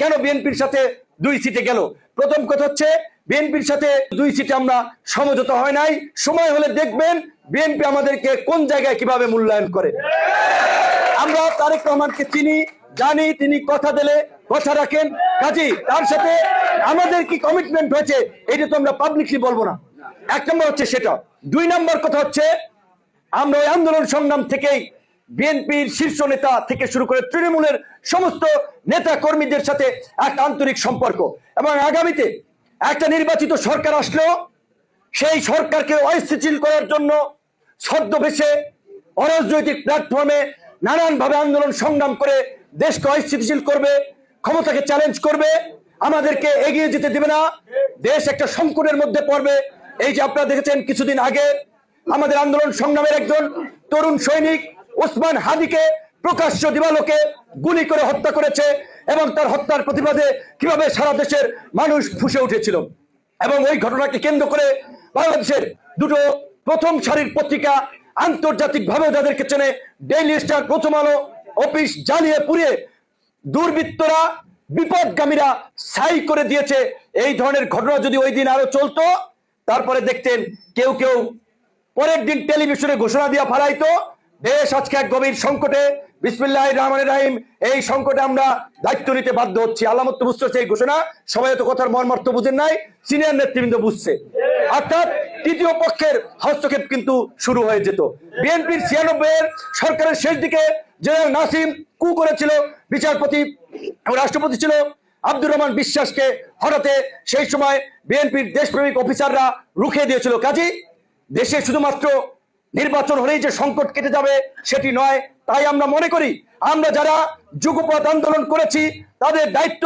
কেন বিএনপির সাথে দুই সিটে গেল? প্রথম কথা হচ্ছে, বিএনপির সাথে দুই সিটে আমরা সমঝোতা হয় নাই। সময় হলে দেখবেন বিএনপি আমাদেরকে কোন জায়গায় কীভাবে মূল্যায়ন করে। আমরা তারেক রহমানকে চিনি, জানি, তিনি কথা দিলে কথা রাখেন। কাজী, তার সাথে আমাদের কি কমিটমেন্ট হয়েছে, এটা তো আমরা পাবলিকলি বলব না। এক নম্বর হচ্ছে সেটা। দুই নম্বর কথা হচ্ছে, আমরা ওই আন্দোলন সংগ্রাম থেকেই বিএনপির শীর্ষ নেতা থেকে শুরু করে তৃণমূলের সমস্ত নেতা কর্মীদের সাথে একটা আন্তরিক সম্পর্ক। এবং আগামীতে একটা নির্বাচিত সরকার আসলেও সেই সরকারকে অস্থিতিশীল করার জন্য ছদ্মবেশে অরাজনৈতিক প্ল্যাটফর্মে নানানভাবে আন্দোলন সংগ্রাম করে দেশকে অস্থিতিশীল করবে, ক্ষমতাকে চ্যালেঞ্জ করবে, আমাদেরকে এগিয়ে যেতে দেবে না। দেশ একটা সংকটের মধ্যে পড়বে। এই যে আপনারা দেখেছেন কিছুদিন আগে আমাদের আন্দোলন সংগ্রামের একজন তরুণ সৈনিক ওসমান হাদিকে প্রকাশ্য দিবালোকে গুলি করে হত্যা করেছে এবং তার হত্যার প্রতিবাদে কীভাবে সারা দেশের মানুষ ফুসে উঠেছিল। এবং ওই ঘটনাকে কেন্দ্র করে বাংলাদেশের দুটো প্রথম সারির পত্রিকা আন্তর্জাতিক ভাবে যাদেরকে চেনে ডেইলি স্টার প্রথম আলো, অফিস জ্বালিয়ে পুড়িয়ে দুর্বৃত্তরা, বিপদগামীরা সাই করে দিয়েছে। এই ধরনের ঘটনা যদি ওই দিন আরও চলতো, তারপরে দেখতেন কেউ কেউ পরের দিন টেলিভিশনে ঘোষণা দিয়া ফালাইতো দেশ আজকে এক গভীর সংকটে। বিসমিল্লাহ রহমান রাহিম। এই সংকটে আমরা দায়িত্ব নিতে বাধ্য হচ্ছি। বুঝতে ঘোষণা। সবাই তো কথার বুঝেন নাই। সিনিয়র নেতৃবৃন্দ বুঝছে। অর্থাৎ তৃতীয় পক্ষের হস্তক্ষেপ কিন্তু শুরু হয়ে যেত। বিএনপির ছিয়ানব্বই এর সরকারের শেষ দিকে জেনারেল নাসিম কু করেছিল। বিচারপতি রাষ্ট্রপতি ছিল আব্দুর রহমান বিশ্বাসকে হঠাতে সেই সময় বিএনপির দেশপ্রেমিক অফিসাররা রুখে দিয়েছিল। কাজী দেশে শুধুমাত্র নির্বাচন হলেই যে সংকট কেটে যাবে সেটি নয়। তাই আমরা মনে করি আমরা যারা যুগপথ আন্দোলন করেছি, তাদের দায়িত্ব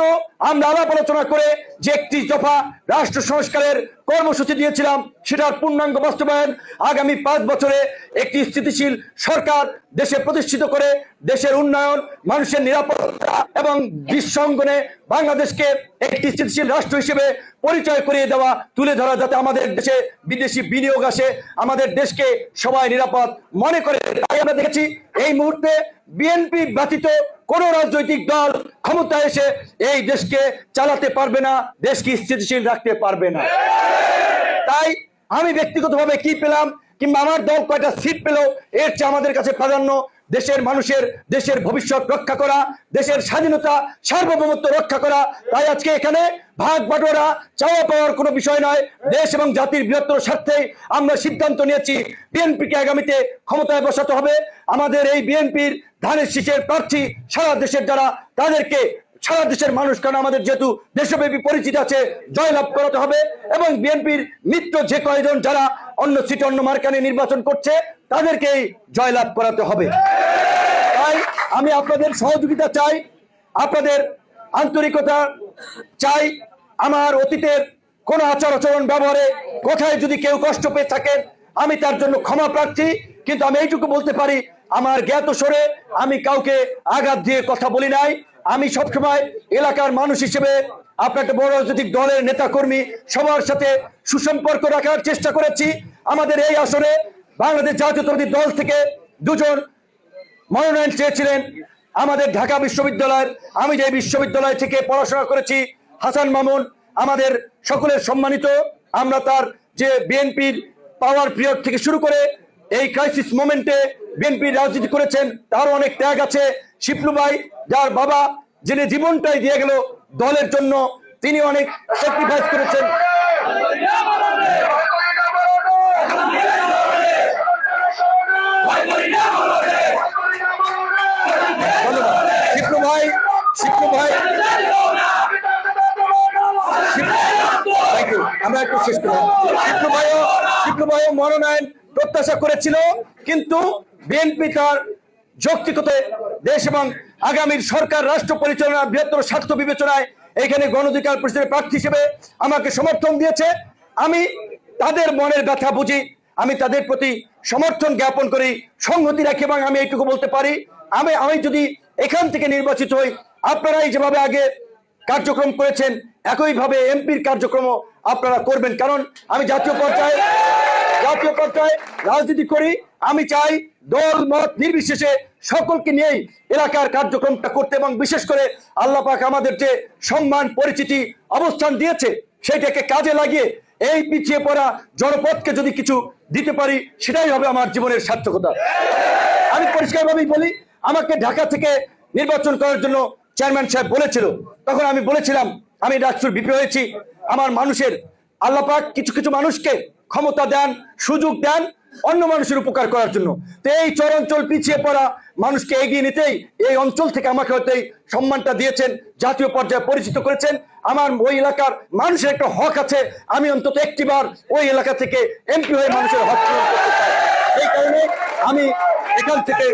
আমরা আলাপ আলোচনা করে যে একটি দফা রাষ্ট্র সংস্কারের কর্মসূচি দিয়েছিলাম, সেটার পূর্ণাঙ্গ বাস্তবায়ন আগামী পাঁচ বছরে একটি স্থিতিশীল সরকার দেশে প্রতিষ্ঠিত করে, দেশের উন্নয়ন, মানুষের নিরাপত্তা এবং বিশ্বঙ্গনে বাংলাদেশকে একটি স্থিতিশীল রাষ্ট্র হিসেবে পরিচয় করিয়ে দেওয়া, তুলে ধরা যাতে আমাদের দেশে বিদেশি বিনিয়োগ আসে, আমাদের দেশকে সবাই নিরাপদ মনে করে। তাই আমরা দেখেছি এই মুহূর্তে বিএনপি ব্যতীত কোন রাজনৈতিক দল ক্ষমতা এসে এই দেশকে চালাতে পারবে না, দেশকে স্থিতিশীল রাখতে পারবে না। তাই আমি ব্যক্তিগতভাবে কি পেলাম, কিংবা আমার দল কয়টা সিট পেল, এর চেয়ে আমাদের কাছে প্রাধান্য দেশের মানুষের, দেশের ভবিষ্যৎ রক্ষা করা, দেশের স্বাধীনতা, সার্বভৌমত্ব রক্ষা করা। তাই আজকে এখানে ভাগ বাটোয়ারা চাওয়া পাওয়ার কোনো বিষয় নয়। দেশ এবং জাতির বৃহত্তর স্বার্থে আমরা সিদ্ধান্ত নিয়েছি, বিএনপিকে আগামীতে ক্ষমতায় বসাতে হবে। আমাদের এই বিএনপির ধানের শীষের প্রার্থী সারা দেশের যারা, তাদেরকে সারা দেশের মানুষ, কারণ আমাদের যেহেতু দেশব্যাপী পরিচিতি আছে, জয়লাভ করাতে হবে এবং বিএনপির মিত্র যে কয়জন যারা অন্য সিট অন্য মার্কানে নির্বাচন করছে, তাদেরকেই জয়লাভ করাতে হবে। তাই আমি আপনাদের সহযোগিতা চাই, আপনাদের আন্তরিকতা চাই, আমার অতীতের কোন আচার আচরণ ব্যবহারে কোথায় যদি কেউ কষ্ট পেয়ে থাকেন আমি তার জন্য ক্ষমা প্রার্থী, কিন্তু আমি এইটুকু বলতে পারি, আমার জ্ঞাত সরে আমি কাউকে আঘাত দিয়ে কথা বলি নাই। আমি সবসময় এলাকার মানুষ হিসেবে আপনার একটা বড় রাজনৈতিক দলের নেতা কর্মী সবার সাথে সুসম্পর্ক রাখার চেষ্টা করেছি। আমাদের এই আসরে বাংলাদেশ জাতীয়তাবাদী দল থেকে দুজন মনোনয়ন চেয়েছিলেন। আমাদের ঢাকা বিশ্ববিদ্যালয়ের, আমি যে বিশ্ববিদ্যালয় থেকে পড়াশোনা করেছি, হাসান মামুন, আমাদের সকলের সম্মানিত। আমরা তার যে বিএনপির পাওয়ার পিরিয়ড থেকে শুরু করে এই ক্রাইসিস মোমেন্টে বিএনপির রাজনীতি করেছেন, তারও অনেক ত্যাগ আছে। শিপলু ভাই যার বাবা, যিনি জীবনটাই দিয়ে গেল দলের জন্য, তিনি অনেক স্যাক্রিফাইস করেছেন। শিপলু ভাই শিপলু ভাই. আমরা একটু শেষ করলাম। শিপলু ভাইও শিপলু ভাইও মনোনয়ন প্রত্যাশা করেছিল, কিন্তু বিএনপি তার যৌক্তিকতে দেশ এবং আগামীর সরকার রাষ্ট্র পরিচালনার বৃহত্তর স্বার্থ বিবেচনায় এখানে গণঅধিকার পরিষদের প্রার্থী হিসেবে আমাকে সমর্থন দিয়েছে। আমি তাদের মনের ব্যথা বুঝি। আমি তাদের প্রতি সমর্থন জ্ঞাপন করি, সংহতি রাখি এবং আমি এইটুকু বলতে পারি। আমি আমি যদি এখান থেকে নির্বাচিত হই, আপনারাই যেভাবে আগে কার্যক্রম করেছেন, একইভাবে এমপির কার্যক্রমও আপনারা করবেন। কারণ আমি জাতীয় পর্যায়ে জাতীয় পর্যায়ে রাজনীতি করি আমি চাই দল, মত নির্বিশেষে সকলকে নিয়েই এলাকার কার্যক্রমটা করতে এবং বিশেষ করে আল্লাহ পাক আমাদের যে সম্মান, পরিচিতি, অবস্থান দিয়েছে সেটাকে কাজে লাগিয়ে এই পিছিয়ে পড়া জনপদকে যদি কিছু দিতে পারি, সেটাই হবে আমার জীবনের সার্থকতা। আমি পরিষ্কারভাবেই বলি, আমাকে ঢাকা থেকে নির্বাচন করার জন্য চেয়ারম্যান সাহেব বলেছিল। তখন আমি বলেছিলাম, আমি ডাকসুর বিপি হয়েছি। আমার মানুষের আল্লাপাক কিছু কিছু মানুষকে ক্ষমতা দেন, সুযোগ দেন অন্য মানুষের উপকার করার জন্য। তো এই চরাঞ্চল পিছিয়ে পড়া মানুষকে এগিয়ে নিতেই এই অঞ্চল থেকে আমাকে হয়তো এই সম্মানটা দিয়েছেন, জাতীয় পর্যায়ে পরিচিত করেছেন। আমার ওই এলাকার মানুষের একটা হক আছে। আমি অন্তত একটিবার ওই এলাকা থেকে এমপি হয়ে মানুষের হক এই কারণে আমি এখান থেকে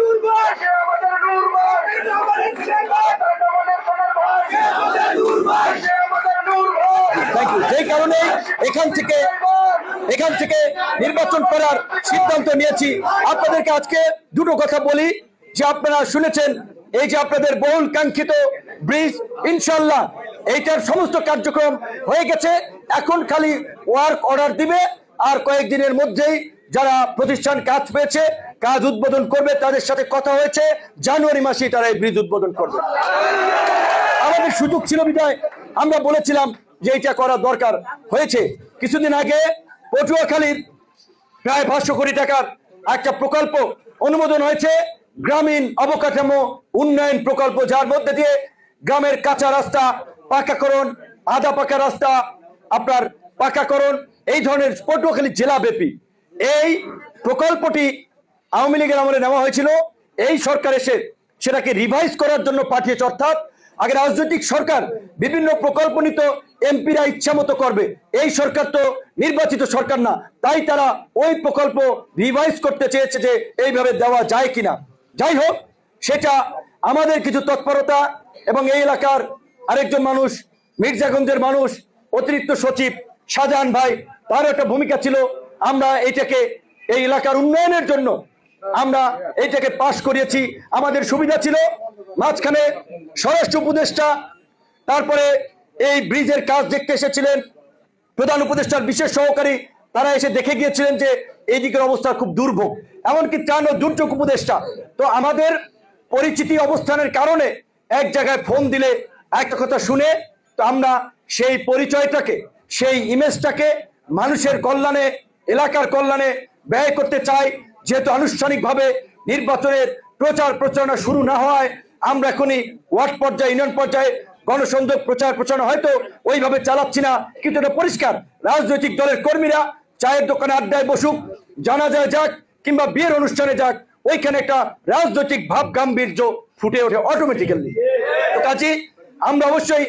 থ্যাংক ইউ যেই কারণে এখান থেকে এখান থেকে নির্বাচন করার সিদ্ধান্ত নিয়েছি। আপনাদেরকে আজকে দুটো কথা বলি। যে আপনারা শুনেছেন, এই যে আপনাদের বহুল কাঙ্ক্ষিত ব্রিজ ইনশাল্লাহ এইটার সমস্ত কার্যক্রম হয়ে গেছে। এখন খালি ওয়ার্ক অর্ডার দিবে, আর কয়েকদিনের মধ্যেই যারা প্রতিষ্ঠান কাজ পেয়েছে, কাজ উদ্বোধন করবে, তাদের সাথে কথা হয়েছে। জানুয়ারি মাসে তারা এই ব্রিজ উদ্বোধন করবে। আমাদের সুযোগ ছিল বিদায়। আমরা বলেছিলাম যে এটা করা দরকার। হয়েছে। কিছুদিন আগে পটুয়াখালীর প্রায় পাঁচশো কোটি টাকার একটা প্রকল্প অনুমোদন হয়েছে। গ্রামীণ অবকাঠামো উন্নয়ন প্রকল্প, যার মধ্যে দিয়ে গ্রামের কাঁচা রাস্তা, পাকাকরণ, আধা পাকা রাস্তা, আপনার পাকাকরণ, এই ধরনের পটুয়াখালী জেলাব্যাপী। এই প্রকল্পটি আওয়ামী লীগের আমলে নেওয়া হয়েছিল। এই সরকার এসে সেটাকে রিভাইজ করার জন্য পাঠিয়েছে, অর্থাৎ আগে রাজনৈতিক সরকার বিভিন্ন প্রকল্প নিত, এমপিরা ইচ্ছা মতো করবে। এই সরকার তো নির্বাচিত সরকার না, তাই তারা ওই প্রকল্প রিভাইজ করতে চেয়েছে যে এইভাবে দেওয়া যায় কিনা। যাই হোক, সেটা আমাদের কিছু তৎপরতা এবং এই এলাকার আরেকজন মানুষ, মির্জাগঞ্জের মানুষ, অতিরিক্ত সচিব শাহজাহান ভাই, তার একটা ভূমিকা ছিল। আমরা এইটাকে এই এলাকার উন্নয়নের জন্য আমরা এইটাকে পাশ করিয়েছি। আমাদের সুবিধা ছিল মাঝখানে স্বরাষ্ট্র উপদেষ্টা, তারপরে এই ব্রিজের কাজ দেখতে এসেছিলেন। প্রধান উপদেষ্টার বিশেষ সহকারী, তারা এসে দেখে গিয়েছিলেন যে এই দিকের অবস্থা খুব দুর্ভোগ। এমনকি ত্রাণ ও দুর্যোগ উপদেষ্টা। তো আমাদের পরিচিতি অবস্থানের কারণে এক জায়গায় ফোন দিলে, একটা কথা শুনে, তো আমরা সেই পরিচয়টাকে, সেই ইমেজটাকে মানুষের কল্যাণে, এলাকার কল্যাণে ব্যয় করতে চাই। যেহেতু আনুষ্ঠানিকভাবে নির্বাচনের প্রচার প্রচারণা শুরু না হওয়ায় আমরা এখনই ওয়ার্ড পর্যায়ে, ইউনিয়ন পর্যায়ে গণসংযোগ প্রচার প্রচারণা হয়তো ওইভাবে চালাচ্ছি না। কিন্তু এটা পরিষ্কার। রাজনৈতিক দলের কর্মীরা চায়ের দোকানে আড্ডায় বসুক জানা যায় যাক, কিংবা বিয়ের অনুষ্ঠানে যাক, ওইখানে একটা রাজনৈতিক ভাব গাম্ভীর্য ফুটে ওঠে অটোমেটিক্যালি কাজী, আমরা অবশ্যই,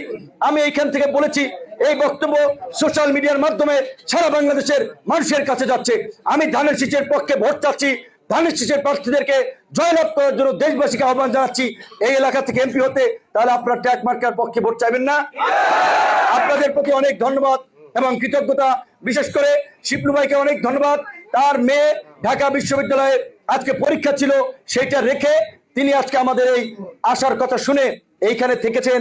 আমি এইখান থেকে বলেছি এই বক্তব্য সোশ্যাল মিডিয়ার মাধ্যমে সারা বাংলাদেশের মানুষের কাছে যাচ্ছে। আমি ধানের শীষের পক্ষে ভোট চাচ্ছি। ধানের শীষের প্রার্থীদেরকে জয়লাভ করার জন্য দেশবাসীকে আহ্বান জানাচ্ছি। এই এলাকা থেকে এমপি হতে তাহলে আপনার ট্যাগ মার্কার পক্ষে ভোট চাইবেন না? আপনাদের প্রতি অনেক ধন্যবাদ এবং কৃতজ্ঞতা। বিশেষ করে শিবলু ভাইকে অনেক ধন্যবাদ। তার মেয়ে ঢাকা বিশ্ববিদ্যালয়ে আজকে পরীক্ষা ছিল, সেটা রেখে তিনি আজকে আমাদের এই আসার কথা শুনে এইখানে থেকেছেন।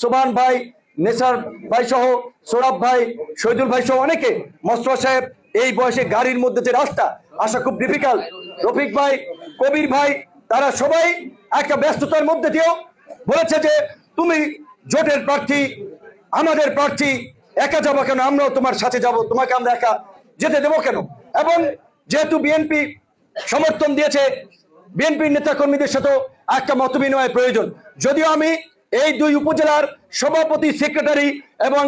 সোবান ভাই নেসার ভাই সহ, সৌরভ ভাই, শহীদুল ভাই সহ অনেকে মস্তফা সাহেব এই বয়সে গাড়ির মধ্যে যে রাস্তা, আসা খুব ডিফিকাল্ট রফিক ভাই, কবির ভাই, তারা সবাই একটা ব্যস্ততার মধ্যে দিয়েও বলেছে যে, তুমি জোটের প্রার্থী, আমাদের প্রার্থী, একা যাব কেন? আমরাও তোমার সাথে যাব, তোমাকে আমরা একা যেতে দেবো কেন? এবং যেহেতু বিএনপি সমর্থন দিয়েছে, বিএনপির নেতা কর্মীদের সাথেও একটা মত বিনিময়ের প্রয়োজন। যদিও আমি এই দুই উপজেলার সভাপতি সেক্রেটারি এবং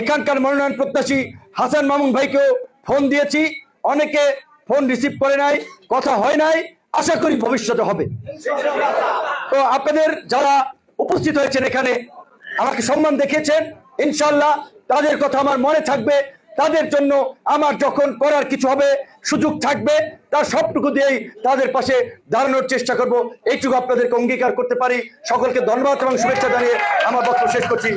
এখানকার মনোনয়ন প্রত্যাশী হাসান মামুন ভাইকেও ফোন দিয়েছি। অনেকে ফোন রিসিভ করে নাই, কথা হয় নাই, আশা করি ভবিষ্যতে হবে। তো আপনাদের যারা উপস্থিত হয়েছেন এখানে, আমাকে সম্মান দেখিয়েছেন ইনশাল্লাহ তাদের কথা আমার মনে থাকবে। তাদের জন্য আমার যখন করার কিছু হবে, সুযোগ থাকবে, তার সবটুকু দিয়েই তাদের পাশে দাঁড়ানোর চেষ্টা করব। এইটুকু আপনাদেরকে অঙ্গীকার করতে পারি। সকলকে ধন্যবাদ এবং শুভেচ্ছা জানিয়ে আমার বক্তব্য শেষ করছি।